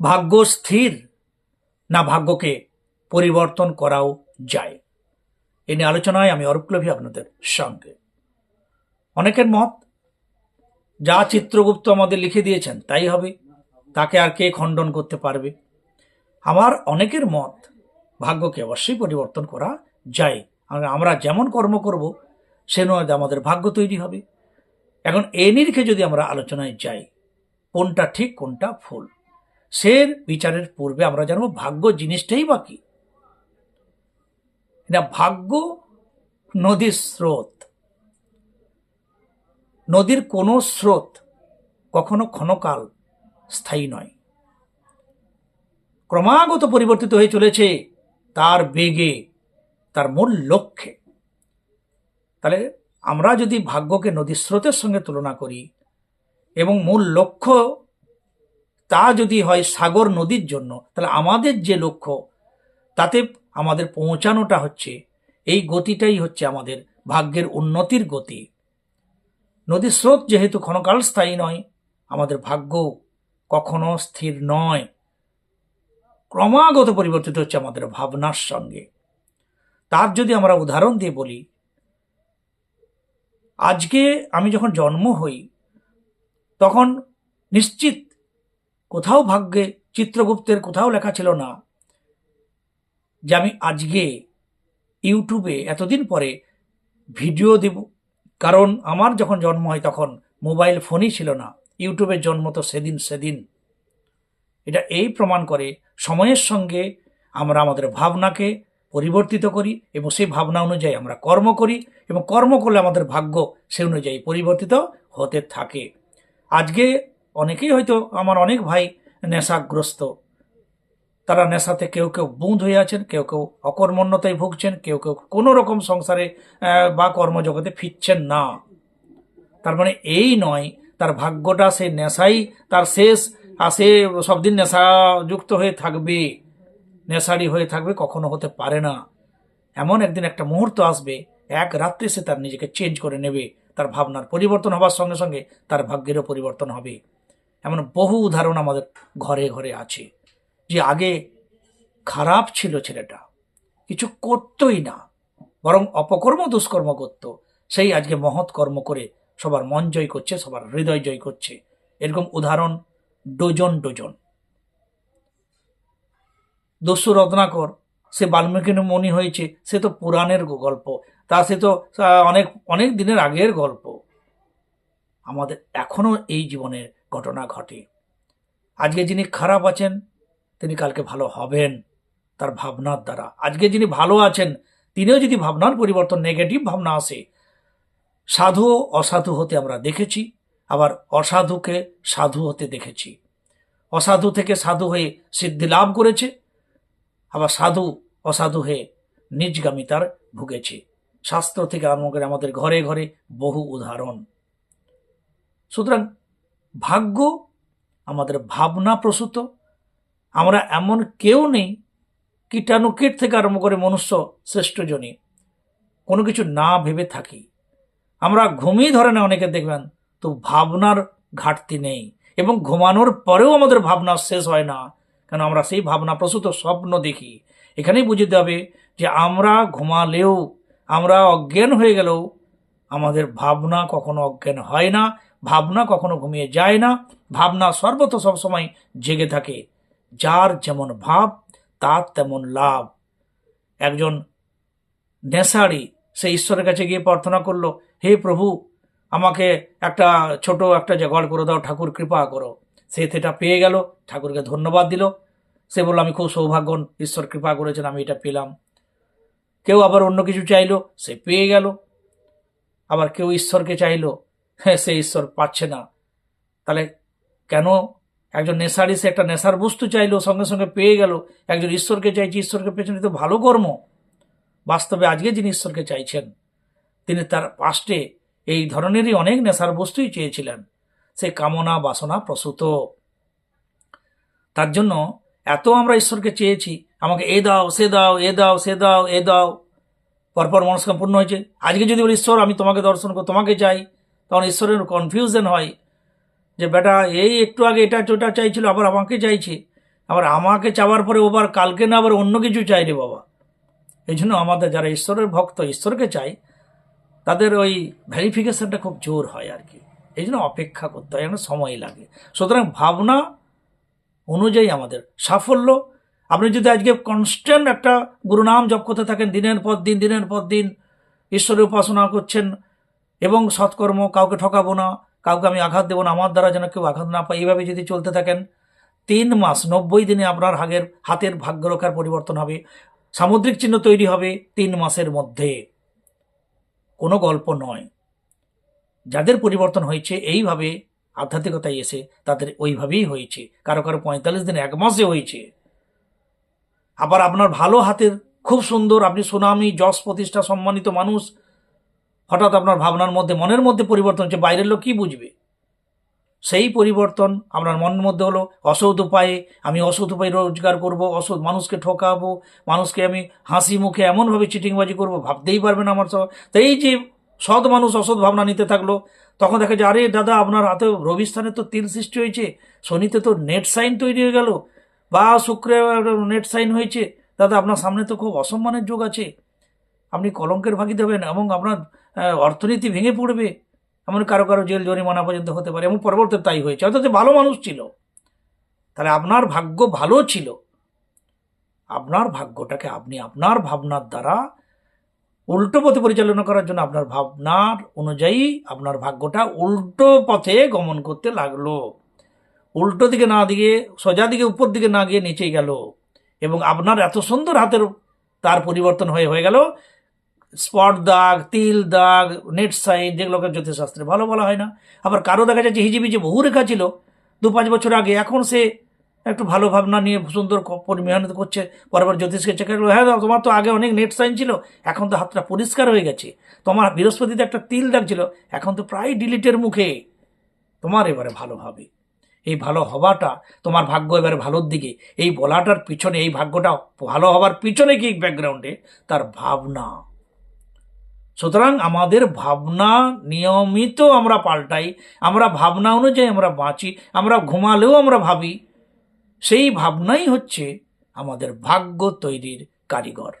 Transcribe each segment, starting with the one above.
ভাগ্য স্থির না ভাগ্যকে পরিবর্তন করাও যায়? এ নিয়ে আলোচনায় আমি অরূপলভী আপনাদের সঙ্গে। অনেকের মত, যা চিত্রগুপ্ত আমাদের লিখে দিয়েছেন তাই হবে, তাকে আর কে খণ্ডন করতে পারবে? আমার অনেকের মত, ভাগ্যকে অবশ্যই পরিবর্তন করা যায়। আমরা যেমন কর্ম করব, সে নয় আমাদের ভাগ্য তৈরি হবে। এখন এ নিরিখে যদি আমরা আলোচনায় যাই, কোনটা ঠিক, কোনটা ভুল? সে বিচারের পূর্বে আমরা জানব ভাগ্য জিনিসটাই বাকি না, ভাগ্য নদীর স্রোত। নদীর কোনো স্রোত কখনো ক্ষণকাল স্থায়ী নয়। ক্রমাগত পরিবর্তিত হয়ে চলেছে তার বেগে, তার মূল লক্ষ্যে। তাহলে আমরা যদি ভাগ্যকে নদীর স্রোতের সঙ্গে তুলনা করি এবং মূল লক্ষ্য তা যদি হয় সাগর নদীর জন্য, তাহলে আমাদের যে লক্ষ্য, তাতে আমাদের পৌঁছানোটা হচ্ছে, এই গতিটাই হচ্ছে আমাদের ভাগ্যের উন্নতির গতি। নদীর স্রোত যেহেতু ক্ষণকাল স্থায়ী নয়, আমাদের ভাগ্য কখনো স্থির নয়। ক্রমাগত পরিবর্তিত হচ্ছে আমাদের ভাবনার সঙ্গে। তার যদি আমরা উদাহরণ দিয়ে বলি, আজকে আমি যখন জন্ম হই, তখন নিশ্চিত কোথাও ভাগ্যে চিত্রগুপ্তের কোথাও লেখা ছিল না। যে আমি আজকে ইউটিউবে এতদিন পরে ভিডিও দেব, কারণ আমার যখন জন্ম হয় তখন মোবাইল ফোনই ছিল না। ইউটিউবের জন্ম তো সেদিন সেদিন। এটা এই প্রমাণ করে সময়ের সঙ্গে আমরা আমাদের ভাবনাকে পরিবর্তিত করি এবং সেই ভাবনা অনুযায়ী আমরা কর্ম করি এবং কর্ম করলে আমাদের ভাগ্য সে অনুযায়ী পরিবর্তিত হতে থাকে। আজকে অনেকেই হয়তো আমার অনেক ভাই নেশাগ্রস্ত। তারা নেশাতে কেউ কেউ বুঁদ হয়ে আছেন, কেউ কেউ অকর্মণ্যতায় ভুগছেন, কেউ কেউ কোনো রকম সংসারে বা কর্মজগতে ফিরছেন না। তার মানে এই নয়, তার ভাগ্যটা সে নেশাই, তার শেষ, আর সে সব দিন নেশাযুক্ত হয়ে থাকবে নেশারি হয়ে থাকবে, কখনো হতে পারে না। এমন একদিন একটা মুহূর্ত আসবে, এক রাত্রে সে তার নিজেকে চেঞ্জ করে নেবে, তার ভাবনার পরিবর্তন হবার সঙ্গে সঙ্গে তার ভাগ্যেরও পরিবর্তন হবে। এমন বহু উদাহরণ আমাদের ঘরে ঘরে আছে যে আগে খারাপ ছিল ছেলেটা, কিছু করতই না, বরং অপকর্ম দুষ্কর্ম করত। সেই আজকে মহৎ কর্ম করে সবার মন জয় করছে, সবার হৃদয় জয় করছে। এরকম উদাহরণ ডজন ডজন। দস্যু রত্নাকর, সে বাল্মীকি মনি হয়েছে, সে তো পুরাণের গল্প, তা সে তো অনেক অনেক দিনের আগের গল্প। আমাদের এখনও এই জীবনের ঘটনা ঘটে। আজকে যিনি খারাপ আছেন, তিনি কালকে ভালো হবেন তার ভাবনার দ্বারা। আজকে যিনি ভালো আছেন, তিনিও যদি ভাবনার পরিবর্তন নেগেটিভ ভাবনা আসে, সাধু অসাধু হতে আমরা দেখেছি, আবার অসাধুকে সাধু হতে দেখেছি। অসাধু থেকে সাধু হয়ে সিদ্ধি লাভ করেছে, আবার সাধু অসাধু হয়ে নিজগামিতার ভুগেছে। শাস্ত্র থেকে আরম্ভ করে আমাদের ঘরে ঘরে বহু উদাহরণ। সুতরাং ভাগ্য আমাদের ভাবনা প্রসূত। আমরা এমন কেউ নেই কীটাণু কীট থেকে আরম্ভ করে মনুষ্য শ্রেষ্ঠজনী কোনো কিছু না ভেবে থাকি। আমরা ঘুমিয়ে ধরে না অনেকে দেখবেন, তো ভাবনার ঘাটতি নেই এবং ঘুমানোর পরেও আমাদের ভাবনা শেষ হয় না। কেন আমরা সেই ভাবনা প্রসূত স্বপ্ন দেখি। এখানেই বুঝতে হবে যে আমরা ঘুমালেও, আমরা অজ্ঞান হয়ে গেলেও আমাদের ভাবনা কখনো অজ্ঞান হয় না ভাবনা কখনো ঘুমিয়ে যায় না। ভাবনা সর্বত সবসময় জেগে থাকে। যার যেমন ভাব, তার তেমন লাভ। একজন নেশারি সে ঈশ্বরের কাছে গিয়ে প্রার্থনা করল, হে প্রভু, আমাকে একটা ছোট একটা জোগাড় করে দাও, ঠাকুর কৃপা করো। সে সেটা পেয়ে গেল, ঠাকুরকে ধন্যবাদ দিল। সে বলল, আমি খুব সৌভাগ্যন ঈশ্বর কৃপা করেছেন, আমি এটা পেলাম। কেউ আবার অন্য কিছু চাইলো, সে পেয়ে গেল। আবার কেউ ঈশ্বরকে চাইলো হ্যাঁ সে ঈশ্বর পাচ্ছে না। তাহলে কেন একজন নেশারি, সে একটা নেশার বস্তু চাইলো, সঙ্গে সঙ্গে পেয়ে গেল। একজন ঈশ্বরকে চাইছে, ঈশ্বরকে পেছনে তো ভালো কর্ম। বাস্তবে আজকে যিনি ঈশ্বরকে চাইছেন, তিনি তার পাস্টে এই ধরনেরই অনেক নেশার বস্তুই চেয়েছিলেন। সে কামনা বাসনা প্রসূত। তার জন্য এত আমরা ঈশ্বরকে চেয়েছি, আমাকে এ দাও, সে দাও, এ দাও, সে দাও, এ দাও। পরপর মনস্কাম পূর্ণ হয়েছে। আজকে যদি বলি, ঈশ্বর, আমি তোমাকে দর্শন করো, তোমাকে চাই। তখন ঈশ্বরের কনফিউশন হয় যে, বেটা, এই একটু আগে এটা ওটা চাইছিল, আবার আমাকে চাইছে। আবার আমাকে চাওয়ার পরে ওবার কালকে না আবার অন্য কিছু চাই রে বাবা। এই জন্য আমাদের যারা ঈশ্বরের ভক্ত, ঈশ্বরকে চাই তাদের ওই ভেরিফিকেশনটা খুব জোর হয় আর কি। এই জন্য অপেক্ষা করতে হয় সময় লাগে। সুতরাং ভাবনা অনুযায়ী আমাদের সাফল্য। আপনি যদি আজকে কনস্ট্যান্ট একটা গুরুনাম জপ করতে থাকেন, দিনের পর দিন, দিনের পর দিন, ঈশ্বরের উপাসনা করছেন এবং সৎকর্ম, কাউকে ঠকাবো না, কাউকে আমি আঘাত দেবো না, আমার দ্বারা যেন কেউ আঘাত না পায়, এইভাবে যদি চলতে থাকেন, তিন মাস, নব্বই দিনে আপনার হাগের, হাতের ভাগ্যরেখার পরিবর্তন হবে, সামুদ্রিক চিহ্ন তৈরি হবে তিন মাসের মধ্যে। কোনো গল্প নয়। যাদের পরিবর্তন হয়েছে, এইভাবে আধ্যাত্মিকতায় এসে তাদের ওইভাবেই হয়েছে। কারও কারও পঁয়তাল্লিশ দিন এক মাসে হয়েছে। আবার আপনার ভালো হাতের, খুব সুন্দর, আপনি সুনামি, যশ প্রতিষ্ঠা সম্মানিত মানুষ হঠাৎ আপনার ভাবনার মধ্যে, মনের মধ্যে পরিবর্তন হচ্ছে, বাইরের লোক কী বুঝবে? সেই পরিবর্তন আপনার মনের মধ্যে হলো, অসৎ উপায়ে আমি অসৎ উপায়ে রোজগার করব, অসৎ মানুষকে ঠকাবো, মানুষকে আমি হাসি মুখে এমনভাবে চিটিংবাজি করব, ভাবতেই পারবেন আমার সব তো এই যে সৎ মানুষ অসৎ ভাবনা নিতে থাকল, তখন দেখা যায়, আরে দাদা, আপনার হাতে রবিস্থানে তো তিল সৃষ্টি হয়েছে, শনিতে তো নেট সাইন তৈরি হয়ে গেল, বা শুক্রে নেট সাইন হয়েছে, দাদা, আপনার সামনে তো খুব অসম্মানের যোগ আছে, আপনি কলঙ্কের ভাগি দেবেন এবং আপনার অর্থনীতি ভেঙে পড়বে। এমন কারও কারও জেল জরিমানা পর্যন্ত হতে পারে, এবং পরবর্তী তাই হয়েছে। অর্থাৎ ভালো মানুষ ছিল। তাহলে আপনার ভাগ্য ভালো ছিল। আপনার ভাগ্যটাকে আপনি আপনার ভাবনার দ্বারা উল্টো পথে পরিচালনা করার জন্য আপনার ভাবনার অনুযায়ী আপনার ভাগ্যটা উল্টো পথে গমন করতে লাগল। উল্টো দিকে না দিয়ে, সোজা দিকে, উপর দিকে না গিয়ে নিচে গেল। এবং আপনার এত সুন্দর হাতের তার পরিবর্তন হয়ে হয়ে গেল। স্পট দাগ, তিল দাগ, নেট সাইন যেগুলোকে জ্যোতিষশাস্ত্রে ভালো বলা হয় না। আবার কারও দেখা যাচ্ছে হিজিবিজি বহু রেখা ছিল, দু পাঁচ বছর আগে, এখন সে একটু ভালো ভাবনা নিয়ে সুন্দর মেহনত করছে। পরবার জ্যোতিষকে চেক হ্যাঁ তোমার তো আগে অনেক নেট সাইন ছিল, এখন তো হাতটা পরিষ্কার হয়ে গেছে। তোমার বৃহস্পতিতে একটা তিল দাগ ছিল, এখন তো প্রায় ডিলিটের মুখে। তোমার এবারে ভালো হবে। এই ভালো হওয়াটা তোমার ভাগ্য এবারে ভালোর দিকে। এই বলাটার পিছনে, এই ভাগ্যটা ভালো হওয়ার পিছনে কি ব্যাকগ্রাউন্ডে তার ভাবনা। সুতরাং আমাদের ভাবনা নিয়মিত আমরা পাল্টাই, আমরা ভাবনা অনুযায়ী আমরা বাঁচি, আমরা ঘুমালেও আমরা ভাবি। সেই ভাবনাই হচ্ছে আমাদের ভাগ্য তৈরির কারিগর।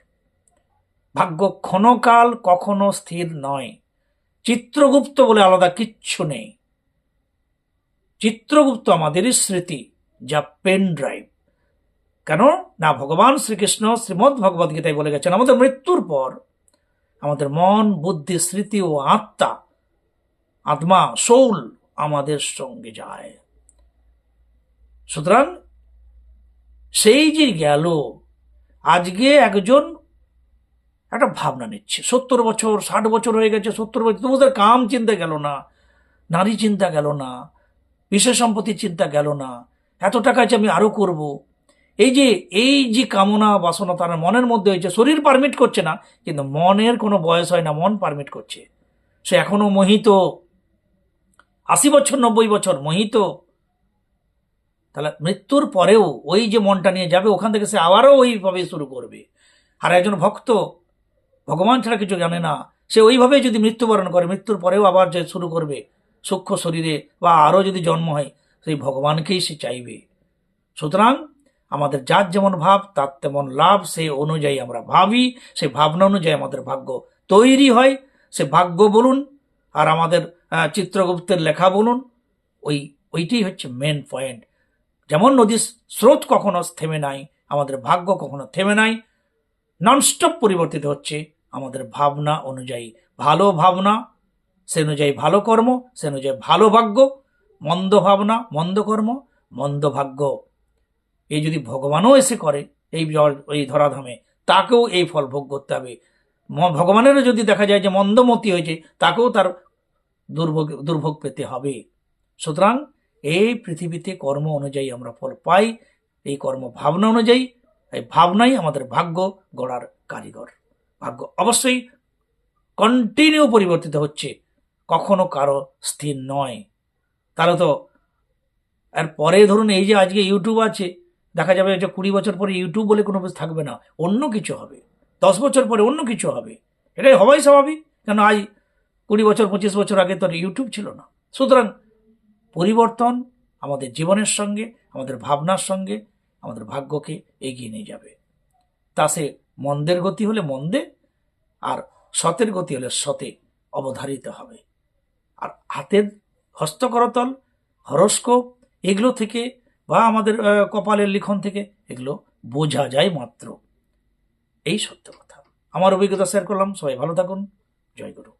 ভাগ্য ক্ষণকাল কখনো স্থির নয়। চিত্রগুপ্ত বলে আলাদা কিচ্ছু নেই। চিত্রগুপ্ত আমাদেরই স্মৃতি, যা পেন ড্রাইভ। কেন? না, ভগবান শ্রীকৃষ্ণ শ্রীমদ্ ভগবদ গীতায় বলে গেছেন, আমাদের মৃত্যুর পর আমাদের মন, বুদ্ধি, স্মৃতি ও আত্মা আত্মা সোল আমাদের সঙ্গে যায়। সুতরাং সেই যে গেল, আজকে একজন একটা ভাবনা নিচ্ছে। সত্তর বছর, ষাট বছর হয়ে গেছে, সত্তর বছর তবু তার কাম চিন্তা গেল না, নারী চিন্তা গেল না, বিশেষ সম্পত্তির চিন্তা গেল না, এত টাকা আছে আমি আরও করব এই যে এই যে কামনা বাসনা তার মনের মধ্যে হয়েছে, শরীর পারমিট করছে না, কিন্তু মনের কোনো বয়স হয় না, মন পারমিট করছে। সে এখনও মোহিত। আশি বছর, নব্বই বছর, মোহিত। তাহলে মৃত্যুর পরেও ওই যে মনটা নিয়ে যাবে, ওখান থেকে সে আবারও ওইভাবে শুরু করবে। আর একজন ভক্ত, ভগবান ছাড়া কিছু জানে না, সে ওইভাবে যদি মৃত্যুবরণ করে, মৃত্যুর পরেও আবার যে শুরু করবে, সূক্ষ্ম শরীরে বা আরও যদি জন্ম হয়, সেই ভগবানকেই সে চাইবে। সুতরাং আমাদের যার যেমন ভাব, তার তেমন লাভ সেই অনুযায়ী আমরা ভাবি সেই ভাবনা অনুযায়ী আমাদের ভাগ্য তৈরি হয়, সে ভাগ্য বলুন আর আমাদের চিত্রগুপ্তের লেখা বলুন, ওই, ওইটাই হচ্ছে মেন পয়েন্ট যেমন নদীর স্রোত কখনো থেমে নাই, আমাদের ভাগ্য কখনো থেমে নাই ননস্টপ পরিবর্তিত হচ্ছে আমাদের ভাবনা অনুযায়ী। ভালো ভাবনা, সে অনুযায়ী ভালো কর্ম, সে অনুযায়ী ভালো ভাগ্য, মন্দ ভাবনা, মন্দ কর্ম, মন্দ ভাগ্য। এই যদি ভগবানও এসে করে এই এই ধরাধামে, তাকেও এই ফল ভোগ করতে হবে। ভগবানেরও যদি দেখা যায় যে মন্দমতি হয়েছে, তাকেও তার দুর্ভোগ দুর্ভোগ পেতে হবে। সুতরাং এই পৃথিবীতে কর্ম অনুযায়ী আমরা ফল পাই, এই কর্ম ভাবনা অনুযায়ী, এই ভাবনাই আমাদের ভাগ্য গড়ার কারিগর। ভাগ্য অবশ্যই কন্টিনিউ পরিবর্তিত হচ্ছে, কখনো কারও স্থির নয়। তাহলে তো আর পরে ধরুন এই যে আজকে ইউটিউব আছে দেখা যাবে যে কুড়ি বছর পরে ইউটিউব বলে কোনো কিছু থাকবে না, অন্য কিছু হবে। দশ বছর পরে অন্য কিছু হবে। এটাই হওয়াই স্বাভাবিক, কেন আজ কুড়ি বছর, পঁচিশ বছর আগে তো ইউটিউব ছিল না। সুতরাং পরিবর্তন আমাদের জীবনের সঙ্গে, আমাদের ভাবনার সঙ্গে, আমাদের ভাগ্যকে এগিয়ে নিয়ে যাবে। তা সে মন্দের গতি হলে মন্দে, আর সতের গতি হলে সতে অবধারিত হবে। আর হাতের হস্তকরতল, হরস্কোপ, এগুলো থেকে বা আমাদের কপালের লিখন থেকে, এগুলো বোঝা যায় মাত্র। এই সত্য কথা। আমার অভিজ্ঞতা শেয়ার করলাম। সবাই ভালো থাকুন। জয় গুরু।